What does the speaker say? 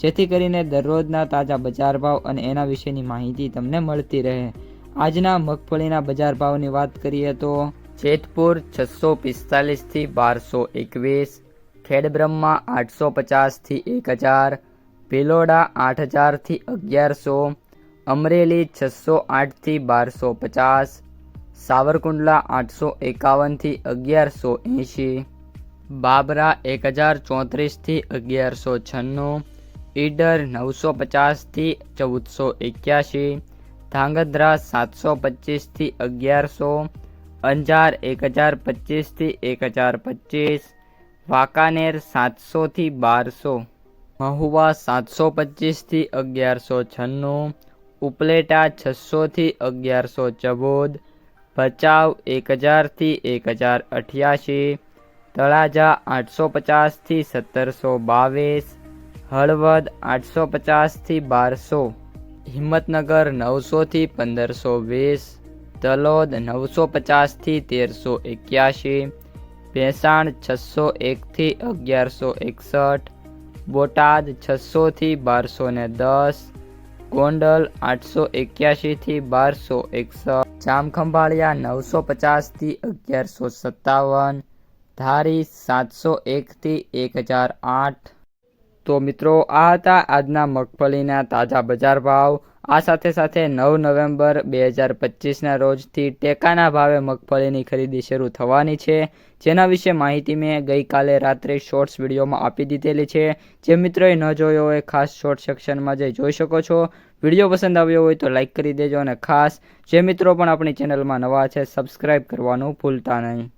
જેથી કરીને દરરોજના તાજા બજાર ભાવ અને એના વિશેની માહિતી તમને મળતી રહે. આજના મગફળીના બજાર ભાવની વાત કરીએ તો જેતપુર છસો પિસ્તાલીસથી બારસો એકવીસ, ખેડબ્રહ્મા આઠસો પચાસથી એક હજાર, ભિલોડા આઠ હજારથી અગિયારસો, અમરેલી છસો આઠથી બારસો પચાસ, સાવરકુંડલા આઠસો એકાવનથી અગિયારસો એંશી, બાબરા એક હજાર ચોત્રીસથી અગિયારસો છન્નું ઈડર નવસો પચાસથી ચૌદસો એક્યાસી ધાંગધ્રા સાતસો પચીસથી અગિયારસો, અંજાર એક હજાર પચીસથી એક હજાર પચીસ વાંકાનેર સાતસોથી બારસો, મહુવા સાતસો પચીસથી અગિયારસો છન્નું, ઉપલેટા છસોથી અગિયારસો ચૌદ, ભચાઉ એક હજારથી એક હજાર અઠ્યાસી તળાજા આઠસો પચાસથી સત્તરસો બાવીસ હળવદ આઠસો પચાસથી બારસો, હિંમતનગર નવસોથી પંદરસો વીસ, તલોદ નવસો પચાસથી તેરસો એક્યાસી ભેસાણ છસો એકથી અગિયારસો એકસઠ, બોટાદ છસોથી બારસો ને દસ, ગોંડલ આઠસો એક્યાસીથી બારસો એકસઠ, જામખંભાળિયા નવસો પચાસથી અગિયારસો સત્તાવન, ધારી સાતસો એકથી એક હજાર આઠ તો મિત્રો, આ હતા આજના મગફળીના તાજા બજાર ભાવ. આ સાથે સાથે નવ નવેમ્બર બે હજાર પચીસના રોજથી ટેકાના ભાવે મગફળીની ખરીદી શરૂ થવાની છે. જેના વિશે માહિતી મેં ગઈકાલે રાત્રે શોર્ટ્સ વિડીયોમાં આપી દીધેલી છે. જે મિત્રોએ ન જોયો હોય, ખાસ શોર્ટ સેક્શનમાં જઈ જોઈ શકો છો. વીડિયો પસંદ આવ્યો હોય તો લાઇક કરી દેજો અને ખાસ, જે મિત્રો પણ આપણી ચેનલમાં નવા છે સબસ્ક્રાઈબ કરવાનું ભૂલતા નહીં.